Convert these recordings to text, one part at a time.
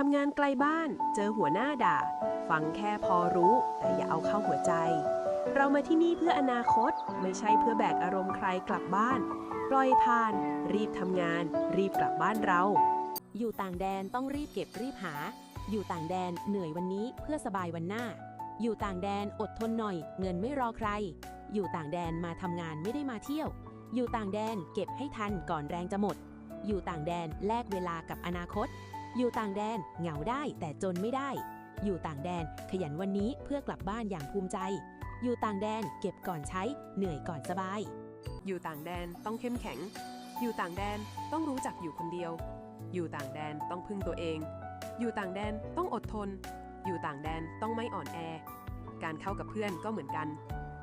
ทำงานไกลบ้าน เจอหัวหน้าด่า ฟังแค่พอรู้ แต่อย่าเอาเข้าหัวใจ เรามาที่นี่เพื่ออนาคต ไม่ใช่เพื่อแบกอารมณ์ใครกลับบ้าน ปล่อยผ่าน รีบทำงาน รีบกลับบ้านเรา อยู่ต่างแดนต้องรีบเก็บรีบหา อยู่ต่างแดนเหนื่อยวันนี้เพื่อสบายวันหน้า อยู่ต่างแดนอดทนหน่อย เงินไม่รอใคร อยู่ต่างแดนมาทำงานไม่ได้มาเที่ยว อยู่ต่างแดนเก็บให้ทันก่อนแรงจะหมด อยู่ต่างแดนแลกเวลากับอนาคต อยู่ต่างแดนเหงาได้แต่จนไม่ได้ อยู่ต่างแดนขยันวันนี้เพื่อกลับบ้านอย่างภูมิใจ อยู่ต่างแดนเก็บก่อนใช้เหนื่อยก่อนสบาย อยู่ต่างแดนต้องเข้มแข็ง อยู่ต่างแดนต้องรู้จักอยู่คนเดียว อยู่ต่างแดนต้องพึ่งตัวเอง อยู่ต่างแดนต้องอดทน อยู่ต่างแดนต้องไม่อ่อนแอ การเข้ากับเพื่อนก็เหมือนกัน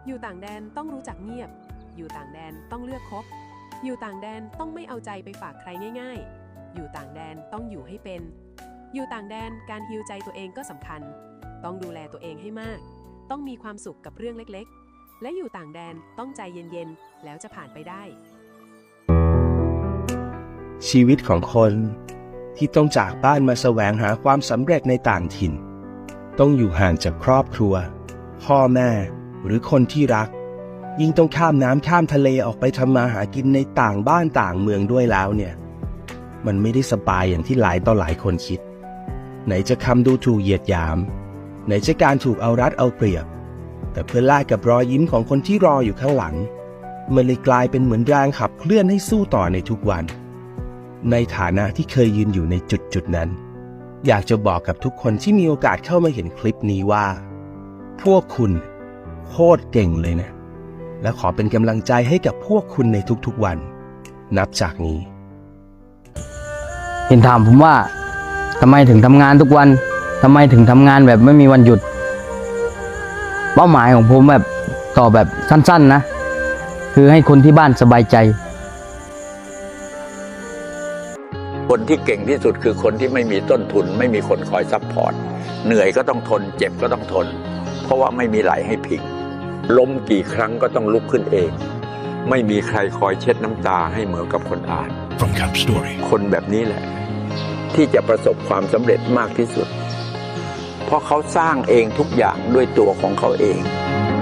อยู่ต่างแดนต้องรู้จักเงียบ อยู่ต่างแดนต้องเลือกคบ อยู่ต่างแดนต้องไม่เอาใจไปฝากใครง่าย ๆ อยู่ต่างแดนต้องอยู่ให้เป็น อยู่ต่างแดนการฮิวใจตัวเองก็สำคัญ ต้องดูแลตัวเองให้มาก ต้องมีความสุขกับเรื่องเล็กๆ และอยู่ต่างแดนต้องใจเย็นๆ แล้วจะผ่านไปได้ ชีวิตของคนที่ต้องจากบ้านมาแสวงหาความสำเร็จในต่างถิ่น ต้องอยู่ห่างจากครอบครัว พ่อแม่หรือคนที่รัก ยิ่งต้องข้ามน้ำข้ามทะเลออกไปทำมาหากินในต่างบ้านต่างเมืองด้วยแล้วเนี่ย มันไม่ได้สบายอย่างที่หลายต่อหลายคนคิด ไหนจะคำดูถูกเหยียดหยาม ไหนจะการถูกเอารัดเอาเปรียบ แต่เพื่อแลกกับรอยยิ้มของคนที่รออยู่ข้างหลัง มันเลยกลายเป็นเหมือนแรงขับเคลื่อนให้สู้ต่อในทุกวัน ในฐานะที่เคยยืนอยู่ในจุดจุดนั้น อยากจะบอกกับทุกคนที่มีโอกาสเข้ามาเห็นคลิปนี้ว่า พวกคุณโคตรเก่งเลยนะ และขอเป็นกำลังใจให้กับพวกคุณในทุกๆวัน นับจากนี้ เห็นถามผมว่าทำไมถึงทำงานทุกวันทำไมถึงทำงานแบบไม่มีวันหยุด เป้าหมายของผมแบบตอบแบบสั้น ๆ นะ คือให้คนที่บ้านสบายใจ คนที่เก่งที่สุดคือคนที่ไม่มีต้นทุน ไม่มีคนคอยซัพพอร์ตเหนื่อยก็ต้องทน เจ็บก็ต้องทน เพราะว่าไม่มีไหลให้พิงล้มกี่ครั้งก็ต้องลุกขึ้นเอง ไม่มีใครคอยเช็ดน้ำตาให้เหมือนกับคนอ่าน from Camp Story. คนแบบนี้แหละ ที่จะประสบความสำเร็จมากที่สุด เพราะเขาสร้างเองทุกอย่างด้วยตัวของเขาเอง「